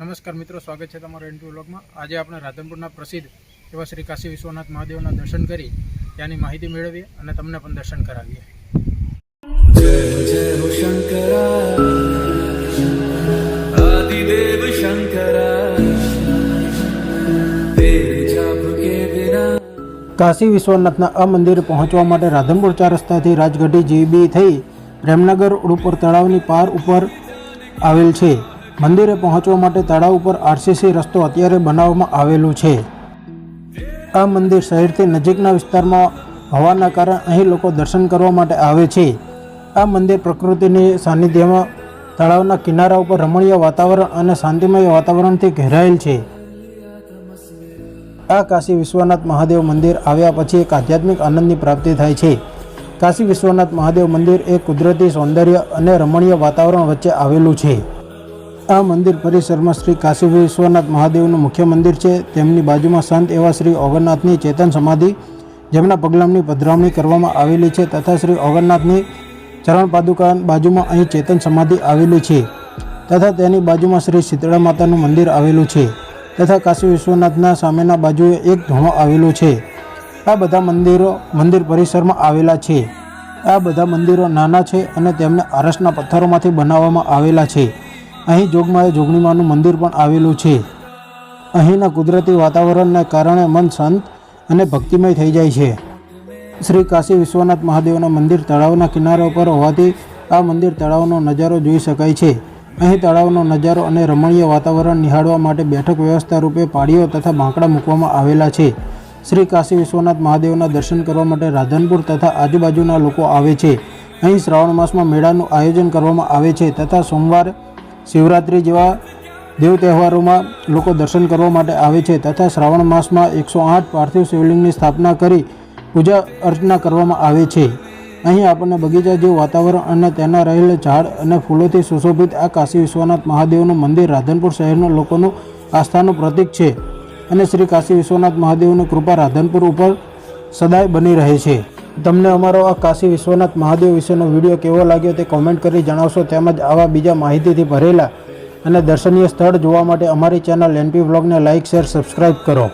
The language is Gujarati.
નમસ્કાર મિત્રો સ્વાગત છે તમારો એન્ટ્રી વ્લોગમાં. આજે આપણે રાધનપુરના પ્રસિદ્ધ એવા શ્રી કાશી વિશ્વનાથ મહાદેવના દર્શન કરી ત્યાંની માહિતી મેળવીએ અને તમને પણ દર્શન કરાવીએ. કાશી વિશ્વનાથના આ મંદિર પહોંચવા માટે રાધનપુર ચાર રસ્તાથી રાજગઢી જીબી થઈ પ્રેમનગર ઉડુપર તળાવની પાર ઉપર આવેલ છે. મંદિરે પહોંચવા માટે તળાવ ઉપર આરસીસી રસ્તો અત્યારે બનાવવામાં આવેલું છે. આ મંદિર શહેરથી નજીકના વિસ્તારમાં હોવાના કારણે અહીં લોકો દર્શન કરવા માટે આવે છે. આ મંદિર પ્રકૃતિની સાનિધ્યમાં તળાવના કિનારા ઉપર રમણીય વાતાવરણ અને શાંતિમય વાતાવરણથી ઘેરાયેલ છે. આ કાશી વિશ્વનાથ મહાદેવ મંદિર આવ્યા પછી એક આધ્યાત્મિક આનંદની પ્રાપ્તિ થાય છે. કાશી વિશ્વનાથ મહાદેવ મંદિર એ કુદરતી સૌંદર્ય અને રમણીય વાતાવરણ વચ્ચે આવેલું છે. આ મંદિર પરિસરમાં શ્રી કાશી વિશ્વનાથ મહાદેવનું મુખ્ય મંદિર છે. તેમની બાજુમાં સંત એવા શ્રી ઓગરનાથની ચેતન સમાધિ, જેમના પગલામની પધરામણી કરવામાં આવેલી છે તથા શ્રી ઓગરનાથની ચરણ પાદુકા બાજુમાં અહીં ચેતન સમાધિ આવેલી છે તથા તેની બાજુમાં શ્રી શીતળા માતાનું મંદિર આવેલું છે તથા કાશી વિશ્વનાથના સામેના બાજુએ એક ધોણો આવેલો છે. આ બધા મંદિરો મંદિર પરિસરમાં આવેલા છે. આ બધા મંદિરો નાના છે અને તેમને આરસના પથ્થરોમાંથી બનાવવામાં આવેલા છે. અહીં જોગમાએ જોગણીમાનું મંદિર પણ આવેલું છે. અહીંના કુદરતી વાતાવરણને કારણે મન શાંત અને ભક્તિમય થઈ જાય છે. શ્રી કાશી વિશ્વનાથ મહાદેવના મંદિર તળાવના કિનારા પર હોવાથી આ મંદિર તળાવનો નજારો જોઈ શકાય છે. અહીં તળાવનો નજારો અને રમણીય વાતાવરણ નિહાળવા માટે બેઠક વ્યવસ્થા રૂપે પાળીઓ તથા બાંકડા મૂકવામાં આવેલા છે. શ્રી કાશી વિશ્વનાથ મહાદેવના દર્શન કરવા માટે રાધનપુર તથા આજુબાજુના લોકો આવે છે. અહીં શ્રાવણ માસમાં મેળાનું આયોજન કરવામાં આવે છે તથા સોમવાર શિવરાત્રિ જેવા દેવ તહેવારોમાં લોકો દર્શન કરવા માટે આવે છે તથા શ્રાવણ માસમાં એકસો આઠ પાર્થિવ શિવલિંગની સ્થાપના કરી પૂજા અર્ચના કરવામાં આવે છે. અહીં આપણને બગીચા જેવું વાતાવરણ અને તેના રહેલ ઝાડ અને ફૂલોથી સુશોભિત આ કાશી વિશ્વનાથ મહાદેવનું મંદિર રાધનપુર શહેરના લોકોનું આસ્થાનું પ્રતીક છે અને શ્રી કાશી વિશ્વનાથ મહાદેવની કૃપા રાધનપુર ઉપર સદાય બની રહે છે. તમને અમારો આ કાશી વિશ્વનાથ મહાદેવ વિશેનો વીડિયો કેવો લાગ્યો તે કોમેન્ટ કરી જણાવશો. તેમજ આવા બીજા માહિતીથી ભરેલા અને દર્શનીય સ્થળ જોવા માટે અમારી ચેનલ એનપી બ્લોગને લાઇક શેર સબસ્ક્રાઇબ કરો.